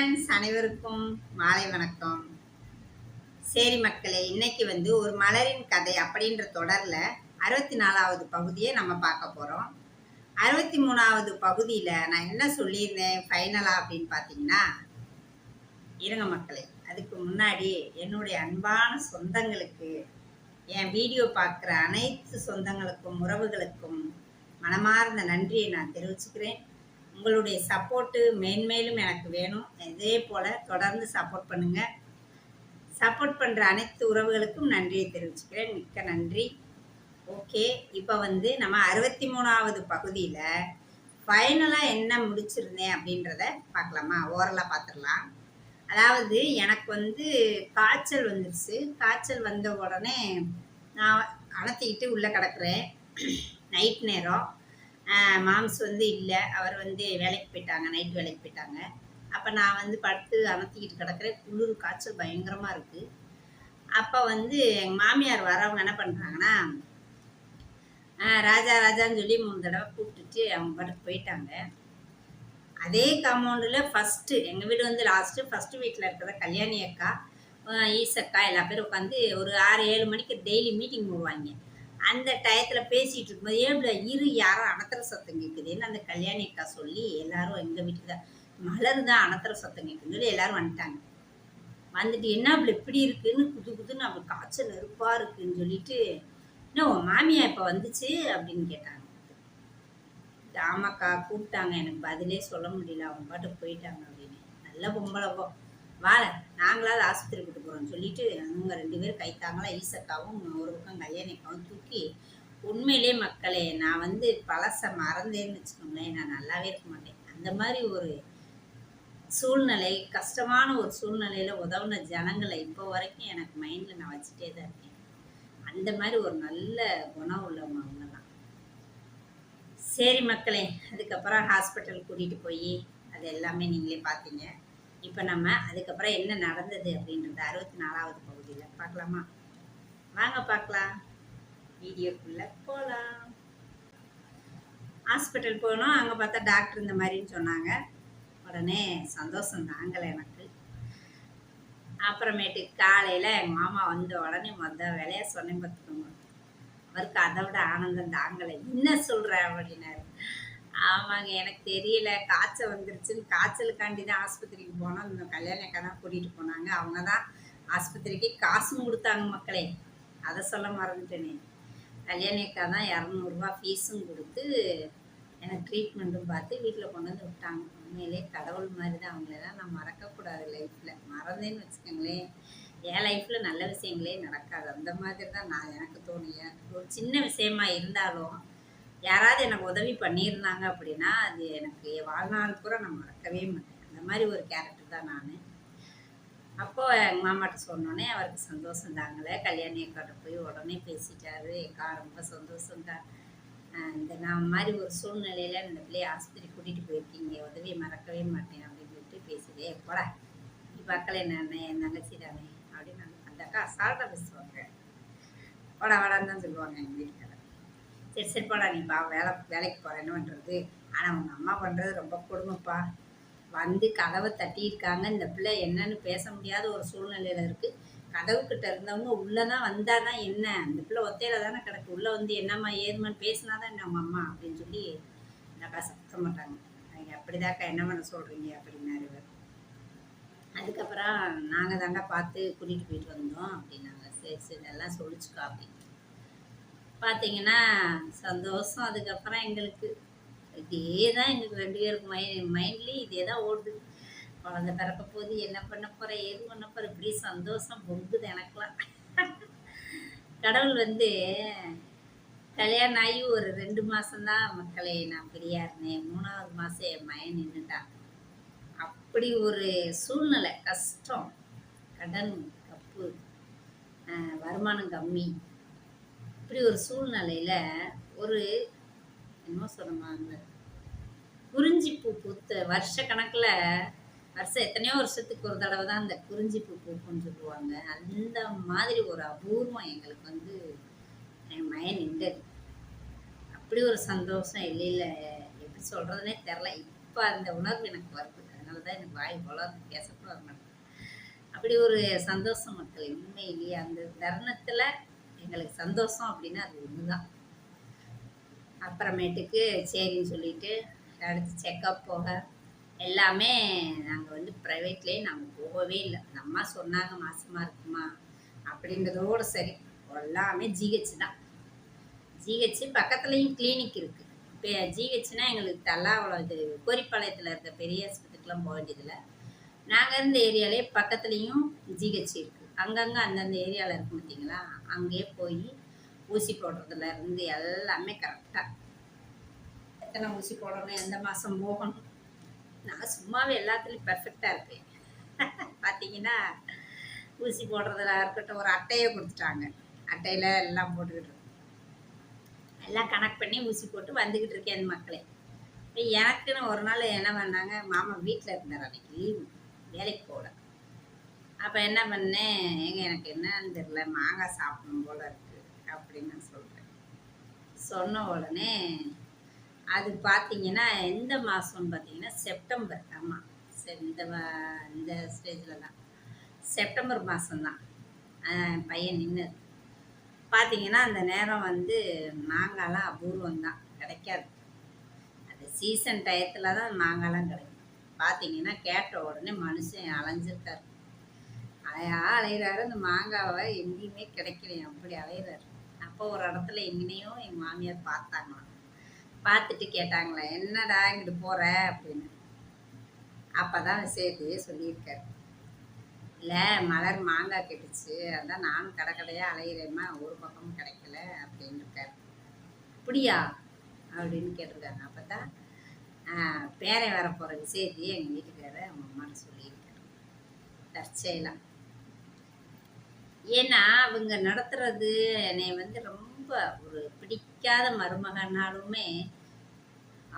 Friends அனைவருக்கும் மாலை வணக்கம். சரி மக்களே இன்னைக்கு வந்து ஒரு மலரின் கதை அப்படின்ற தொடரில் அறுபத்தி நாலாவது பகுதியை நம்ம பார்க்க போகிறோம் அறுபத்தி மூணாவது பகுதியில் நான் என்ன சொல்லியிருந்தேன் ஃபைனலாக அப்படின்னு பார்த்தீங்கன்னா இருங்க மக்களே அதுக்கு முன்னாடி என்னுடைய அன்பான சொந்தங்களுக்கு என் வீடியோ பார்க்குற அனைத்து சொந்தங்களுக்கும் உறவுகளுக்கும் மனமார்ந்த நன்றியை நான் தெரிவிச்சுக்கிறேன். உங்களுடைய சப்போர்ட்டு மேன்மேலும் எனக்கு வேணும். இதே போல் தொடர்ந்து சப்போர்ட் பண்ணுங்கள் சப்போர்ட் பண்ணுற அனைத்து உறவுகளுக்கும் நன்றியை தெரிவிச்சுக்கிறேன். மிக்க நன்றி. ஓகே இப்போ வந்து நம்ம அறுபத்தி மூணாவது பகுதியில் ஃபைனலாக என்ன முடிச்சிருந்தேன் அப்படின்றத பார்க்கலாமா? ஓரலாக பார்த்துடலாம் அதாவது எனக்கு வந்து காய்ச்சல் வந்துருச்சு. காய்ச்சல் வந்த உடனே நான் அணத்திக்கிட்டு உள்ளே கிடக்குறேன். நைட் நேரம். மாம்ஸ் வந்து இல்லை. அவர் வந்து வேலைக்கு போயிட்டாங்க. நைட் வேலைக்கு போயிட்டாங்க. அப்போ நான் வந்து படுத்து அமர்த்திக்கிட்டு கிடக்கிறேன். குளிர் காய்ச்சல் பயங்கரமாக இருக்குது அப்போ வந்து எங்கள் மாமியார் வரவங்க என்ன பண்ணுறாங்கன்னா ராஜா ராஜான்னு சொல்லி மூணு தடவை கூப்பிட்டுட்டு அவங்க பாட்டுக்கு போயிட்டாங்க. அதே காம்பவுண்டில் ஃபஸ்ட்டு எங்கள் வீடு வந்து லாஸ்ட்டு ஃபஸ்ட்டு வீட்டில் இருக்கிற கல்யாணி அக்கா ஈசக்கா எல்லா பேரும் உட்காந்து ஒரு ஆறு ஏழு மணிக்கு டெய்லி மீட்டிங் போடுவாங்க. அந்த டயத்தில் பேசிகிட்டு இருக்கும்போது ஏப்ல இரு யாரும் அனத்திர சத்தம் கேட்குதுன்னு அந்த கல்யாணி அக்கா சொல்லி எல்லாரும் எங்கள் வீட்டுக்கு தான் மலர் தான் அனத்திர சத்தம் கேட்குதுன்னு சொல்லி எல்லாரும் வந்துட்டாங்க. வந்துட்டு என்ன அப்படி இப்படி இருக்குன்னு குது குதுன்னு அப்படி காய்ச்சல் நெருப்பாக இருக்குன்னு சொல்லிட்டு என்ன உன் மாமியா இப்போ வந்துச்சு? அப்படின்னு கேட்டாங்க. ஆமாக்கா கூப்பிட்டாங்க. எனக்கு பதிலே சொல்ல முடியல. அவங்க பாட்டு போயிட்டாங்க அப்படின்னு. நல்ல பொம்பளை வாழ. நாங்களாவது ஆஸ்பத்திரி கூட்டு போகிறோம்னு சொல்லிட்டு அவங்க ரெண்டு பேரும் கைத்தாங்களா ஈசக்காவும் ஒரு பக்கம் கல்யாணிக்காவும் தூக்கி உண்மையிலே மக்களே நான் வந்து பழசை மறந்தேன்னு வச்சுக்கோங்களேன் நான் நல்லாவே இருக்க மாட்டேன். அந்த மாதிரி ஒரு சூழ்நிலை கஷ்டமான ஒரு சூழ்நிலையில் உதவுன ஜனங்களை இப்போ வரைக்கும் எனக்கு மைண்டில் நான் வச்சுட்டே தான் இருக்கேன். அந்த மாதிரி ஒரு நல்ல குணம் உள்ளவங்க அவங்கெல்லாம் சரி மக்களே அதுக்கப்புறம் ஹாஸ்பிட்டல் கூட்டிகிட்டு போய் அது எல்லாமே நீங்களே பார்த்தீங்க. இப்போ நம்ம அதுக்கப்புறம் என்ன நடந்தது அப்படின்றது அறுபத்தி நாலாவது பகுதியில் பார்க்கலாமா? வாங்க பார்க்கலாம். வீடியோக்குள்ளே போகலாம் ஹாஸ்பிட்டல் போனோம். அங்கே பார்த்தா டாக்டர் இந்த மாதிரின்னு சொன்னாங்க. உடனே சந்தோஷம் தாங்கலை எனக்கு. அப்புறமேட்டு காலையில் எங்கள் மாமா வந்த உடனே மொதல் வேலையை சொன்னேன் பார்த்துக்கோங்க. அவருக்கு அதை விட ஆனந்தம் தாங்கலை. என்ன சொல்கிற அப்படின்னாரு. ஆமாங்க எனக்கு தெரியல. காய்ச்சல் வந்துருச்சுன்னு காய்ச்சலுக்காண்டி தான் ஆஸ்பத்திரிக்கு போனோம். இந்த கல்யாணக்கா தான் கூட்டிகிட்டு போனாங்க. அவங்க தான் ஆஸ்பத்திரிக்கு காசும் கொடுத்தாங்க மக்களே. அதை சொல்ல மறந்துட்டேனே. கல்யாணிக்கா தான் இரநூறுவா ஃபீஸும் கொடுத்து எனக்கு ட்ரீட்மெண்ட்டும் பார்த்து வீட்டில் கொண்டு வந்து விட்டாங்க. உண்மையிலே கடவுள் மாதிரி தான். அவங்களெல்லாம் நான் மறக்கக்கூடாது லைஃப்பில் மறந்தேன்னு வச்சுக்கோங்களேன். என் லைஃப்பில் நல்ல விஷயங்களே நடக்காது. அந்த மாதிரி தான் நான் எனக்கு தோணியேன் ஒரு சின்ன விஷயமா இருந்தாலும் யாராவது எனக்கு உதவி பண்ணியிருந்தாங்க அப்படின்னா அது எனக்கு என் வாழ்நாள் கூட நான் மறக்கவே மாட்டேன். அந்த மாதிரி ஒரு கேரக்டர் தான் நான். அப்போது எங்கள் மாமாட்ட சொன்னோன்னே அவருக்கு சந்தோஷம் தாங்களே கல்யாணி அக்காட்ட போய் உடனே பேசிட்டாரு. எக்கா ரொம்ப சந்தோஷம்டா இந்த நான் மாதிரி ஒரு சூழ்நிலையில் இந்த பிள்ளைய ஆஸ்பத்திரி கூட்டிகிட்டு போயிருக்கீங்க. உதவியை மறக்கவே மாட்டேன் அப்படின்னு சொல்லிட்டு பேசிட்டே போடா நீ பார்க்கல என்ன என் தங்கச்சி தானே? அப்படின்னு அந்த- அக்கா அசால்ட்டாக பேசுவாங்க. போடா வாடான்னு தான் சொல்லுவாங்க எங்கள் வீட்டில் சரி சரிப்பாடா நீ பா வேலை வேலைக்கு போகிற என்ன பண்ணுறது ஆனால் உங்கள் அம்மா பண்ணுறது ரொம்ப கொடுமைப்பா. வந்து கதவை தட்டியிருக்காங்க. இந்த பிள்ளை என்னன்னு பேச முடியாத ஒரு சூழ்நிலையில் இருக்குது கதவுக்கிட்ட இருந்தவங்க உள்ளே தான் வந்தால் தான் என்ன? அந்த பிள்ளை ஒத்தையில தானே கிடக்கு. உள்ளே வந்து என்னம்மா ஏதுமான்னு பேசினா தான் என்ன உங்கள் அம்மா அப்படின்னு சொல்லி என்னக்கா சத்தம் மாட்டாங்க நீங்கள் அப்படிதாக்கா என்ன பண்ண சொல்கிறீங்க அப்படின்னாரு இவர். அதுக்கப்புறம் நாங்கள் தாண்டா பார்த்து கூட்டிகிட்டு போயிட்டு வந்தோம் அப்படின்னாங்க. சரி சரி எல்லாம் சொல்லிச்சுக்கா அப்படின்னு. பார்த்தீங்கன்னா சந்தோஷம் அதுக்கப்புறம் எங்களுக்கு. இதே தான் எங்களுக்கு ரெண்டு பேருக்கு மை மைண்ட்லேயும் இதே தான் ஓடுது. குழந்தை பிறக்க போது என்ன பண்ண போகிற ஏது பண்ண போகிற இப்படி சந்தோஷம் பொங்குது எனக்குலாம் கடவுள் வந்து கல்யாணம் ஆகி ஒரு ரெண்டு மாதம்தான் மக்களை நான் ஃப்ரீயாக இருந்தேன். மூணாவது மாதம் என் மயன் நின்றுட்டான் அப்படி ஒரு சூழ்நிலை கஷ்டம். கடன் கப்பு வருமானம் கம்மி. இப்படி ஒரு சூழ்நிலையில் ஒரு என்னமோ சொன்னாங்க குறிஞ்சி பூ பூத்த வருஷ கணக்கில் வருஷம் எத்தனையோ வருஷத்துக்கு ஒரு தடவை தான் அந்த குறிஞ்சி பூ பூக்குன்னு சொல்லுவாங்க. அந்த மாதிரி ஒரு அபூர்வம் எங்களுக்கு வந்து என் மயன் நின்றது அப்படி ஒரு சந்தோஷம் இல்லையில எப்படி சொல்கிறதுனே தெரில இப்போ அந்த உணர்வு எனக்கு வருது. அதனால தான் எனக்கு வாய் போல பேசக்கூட வர மாட்டேன் அப்படி ஒரு சந்தோஷம் மக்கள் உண்மையிலேயே அந்த தருணத்தில் எங்களுக்கு சந்தோஷம் அப்படின்னா அது ஒன்று தான் அப்புறமேட்டுக்கு சரின்னு சொல்லிட்டு அடுத்து செக்கப் போக எல்லாமே நாங்கள் வந்து ப்ரைவேட்லேயே நாங்கள் போகவே இல்லை. அந்த அம்மா சொன்னாங்க மாசமாக இருக்குமா அப்படின்றதோடு சரி. எல்லாமே ஜிஹெச் தான். ஜிஹெச் பக்கத்துலேயும் கிளினிக் இருக்குது இப்போ ஜிஹெச்னா எங்களுக்கு தல்லாவளம் இது கோரிப்பாளையத்தில் இருக்க பெரிய ஆஸ்பத்திரிக்கெலாம் போக வேண்டியதில்லை. நாங்கள் இருந்த ஏரியாலே பக்கத்துலேயும் ஜிஹெச் இருக்குது அங்கங்கே அந்தந்த ஏரியாவில் இருக்கும் பார்த்தீங்களா அங்கேயே போய் ஊசி போடுறதுல இருந்து எல்லாமே கரெக்டாக எத்தனை ஊசி போடணும்? எந்த மாதம் போகணும்? நான் சும்மாவே எல்லாத்துலேயும் பர்ஃபெக்டாக இருப்பேன். பார்த்தீங்கன்னா ஊசி போடுறதுல இருக்கட்டும் ஒரு அட்டையை கொடுத்துட்டாங்க. அட்டையில் எல்லாம் போட்டுக்கிட்டு எல்லாம் கனெக்ட் பண்ணி ஊசி போட்டு வந்துக்கிட்டு இருக்கேன் அந்த மக்களே. எனக்குன்னு ஒரு நாள் என்ன பண்ணாங்க? மாமா வீட்டில் இருந்தார் அன்னைக்கு. லீவு வேலைக்கு போகல. அப்போ என்ன பண்ணேன்? ஏங்க எனக்கு என்னன்னு தெரில மாங்காய் சாப்பிடணும் போல இருக்கு அப்படின்னு நான் சொல்கிறேன் சொன்ன உடனே அது பார்த்தீங்கன்னா எந்த மாதம்னு பார்த்தீங்கன்னா செப்டம்பர் ஆமாம் சரி இந்த இந்த ஸ்டேஜில் தான். செப்டம்பர் மாதம்தான் பையன் நின்று பார்த்தீங்கன்னா அந்த நேரம் வந்து மாங்காய்லாம் அபூர்வம் தான் கிடைக்காது. அந்த சீசன் டயத்தில் தான் மாங்காய்லாம் கிடைக்கும். பார்த்தீங்கன்னா கேட்ட உடனே மனுஷன் அலைஞ்சிருக்காரு. அலையிறாரு. அந்த மாங்காவை எங்கேயுமே கிடைக்கலையே அப்படி அலையிறாரு. அப்போ ஒரு இடத்துல எங்கேனையும் எங்கள் மாமியார் பார்த்தாங்களாம். பார்த்துட்டு கேட்டாங்களே என்னடா இங்கிட்டு போகிற அப்படின்னு. அப்போ தான் விஷயத்தையே சொல்லியிருக்காரு. இல்லை மலர் மாங்காய் கெட்டுச்சு. அதான் நானும் கடை கடையாக அலையிறேம்மா. ஒரு பக்கமும் கிடைக்கல. அப்படின்னு இருக்காரு அப்படியா? அப்படின்னு கேட்டிருக்காங்க அப்போ தான் பேரை வரப்போகிற போகிற விஷயத்தையே எங்கள் வீட்டுக்காரர் அவங்க அம்மாட்ட சொல்லியிருக்காரு. தற்செயலாம் ஏன்னா அவங்க நடத்துறது என்னை வந்து ரொம்ப ஒரு பிடிக்காத மருமகனாலுமே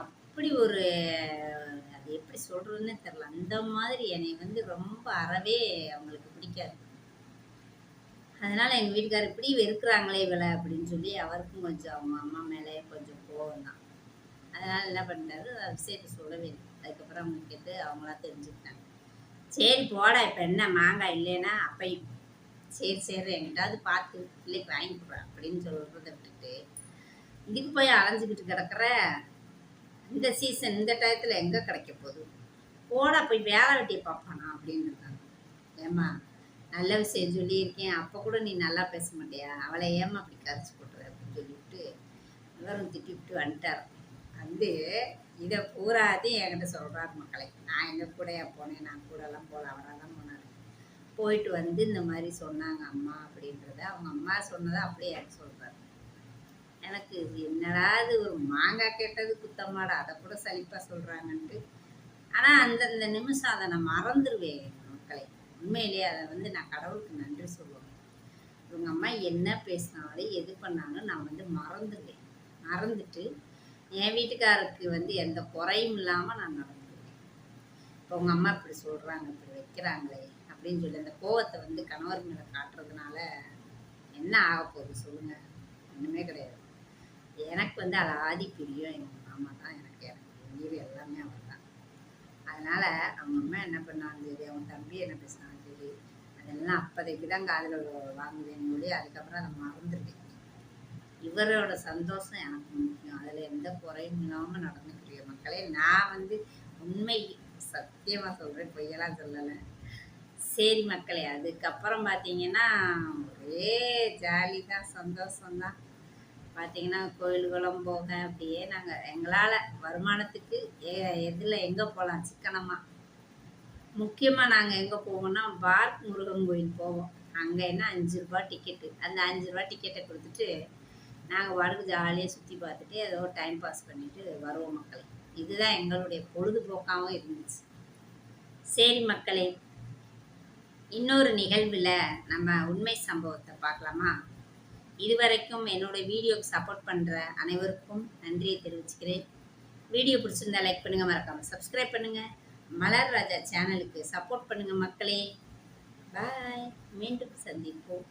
அப்படி ஒரு அது எப்படி சொல்றதுன்னே தெரில அந்த மாதிரி என்னை வந்து ரொம்ப அறவே அவங்களுக்கு பிடிக்காது. அதனால எங்கள் வீட்டுக்காரர் இப்படி வெறுக்கிறாங்களே இவளை அப்படின்னு சொல்லி அவருக்கும் கொஞ்சம் அவங்க அம்மா மேலே கொஞ்சம் கோவம் தான். அதனால என்ன பண்ணிட்டாரு விஷயத்தை சொல்லவே இல்லை. அதுக்கப்புறம் அவங்க கேட்டு அவங்களா தெரிஞ்சுக்கிட்டாங்க. சரி போடா இப்போ என்ன மாங்காய் இல்லைன்னா அப்பையும் சரி சரி எங்கிட்டாவது பார்த்து பிள்ளைக்கு வாங்கி கொடுறேன் அப்படின்னு சொல்கிறத விட்டுட்டு இதுக்கு போய் அலைஞ்சிக்கிட்டு கிடக்குற இந்த சீசன் இந்த டயத்தில் எங்கே கிடைக்க போகுது? போட போய் வேலை வெட்டியை பார்ப்பானா அப்படின்னு இருக்காங்க. ஏம்மா நல்ல விஷயம் சொல்லியிருக்கேன். அப்போ கூட நீ நல்லா பேச மாட்டியா? அவளை ஏம்மா அப்படி கரைச்சி கொடுற அப்படின்னு சொல்லிவிட்டு இவரும் திட்டி விட்டு வந்துட்டார். வந்து இதை பூராத்தையும் என்கிட்ட சொல்கிறார் மக்களை. நான் எங்கள் கூடயா போனேன்? நான் கூடலாம் போகல. அவராக தான் போனார். போயிட்டு வந்து இந்த மாதிரி சொன்னாங்க அம்மா அப்படின்றத. அவங்க அம்மா சொன்னதை அப்படியே எனக்கு சொல்கிறாரு எனக்கு இது என்னடா இது? ஒரு மாங்காய் கேட்டது குத்தமாடா அதை கூட சலிப்பாக சொல்கிறாங்கன்ட்டு ஆனால் அந்தந்த நிமிஷம் அதை நான் மறந்துடுவேன் மக்களை. உண்மையிலேயே அதை வந்து நான் கடவுளுக்கு நன்றி சொல்லுவேன். இவங்க அம்மா என்ன பேசினாலும் எது பண்ணாலும் நான் வந்து மறந்துடுவேன் மறந்துட்டு என் வீட்டுக்காரருக்கு வந்து எந்த குறையும் இல்லாமல் நான் நடந்துடுவேன் இப்போ உங்கள் அம்மா இப்படி சொல்கிறாங்க இப்படி வைக்கிறாங்களே. அப்படின்னு சொல்லி அந்த கோவத்தை வந்து கணவர் மேலே காட்டுறதுனால என்ன ஆக போகுது சொல்லுங்கள் ஒன்றுமே கிடையாது. எனக்கு வந்து அது ஆதி பிரியம். எங்கள் மாமா தான் எனக்கு எனக்கு உயிர் எல்லாமே அவர் தான். அதனால் அவங்க அம்மா என்ன பண்ணாலும் சரி அவங்க தம்பி என்ன பேசினாலும் சரி அதெல்லாம் அப்போதைக்கு தான் காதில் வாங்குவேன் சொல்லி அதுக்கப்புறம் அதை மறந்துடுவேன். இவரோட சந்தோஷம் எனக்கு முக்கியம். அதில் எந்த குறையும் இல்லாமல் நடந்துக்கிறிய மக்களே நான் வந்து உண்மை சத்தியமாக சொல்கிறேன் பொய்யெல்லாம் சொல்லலை. சரி மக்களே அதுக்கப்புறம் பார்த்தீங்கன்னா ஒரே ஜாலி தான் சந்தோஷம்தான் பார்த்தீங்கன்னா கோயில்களும் போக அப்படியே நாங்கள் எங்களால் வருமானத்துக்கு எ எதில் எங்கே போகலாம் சிக்கனமாக முக்கியமாக நாங்கள் எங்கே போவோம்னா பார்க் முருகன் கோயில் போவோம். அங்கே என்ன அஞ்சு ரூபா டிக்கெட்டு அந்த அஞ்சு ரூபா டிக்கெட்டை கொடுத்துட்டு நாங்கள் வாடகை ஜாலியாக சுற்றி பார்த்துட்டு ஏதோ டைம் பாஸ் பண்ணிவிட்டு வருவோம் மக்களே. இதுதான் எங்களுடைய பொழுதுபோக்காகவும் இருந்துச்சு. சரி மக்களே இன்னொரு நிகழ்வில் நம்ம உண்மை சம்பவத்தை பார்க்கலாமா? இதுவரைக்கும் என்னோடய வீடியோக்கு சப்போர்ட் பண்ணுற அனைவருக்கும் நன்றியை தெரிவிச்சுக்கிறேன். வீடியோ பிடிச்சிருந்தா லைக் பண்ணுங்கள் மறக்காமல் சப்ஸ்கிரைப் பண்ணுங்கள் மலர் ராஜா சேனலுக்கு சப்போர்ட் பண்ணுங்கள் மக்களே. பாய் மீண்டும் சந்திப்போம்.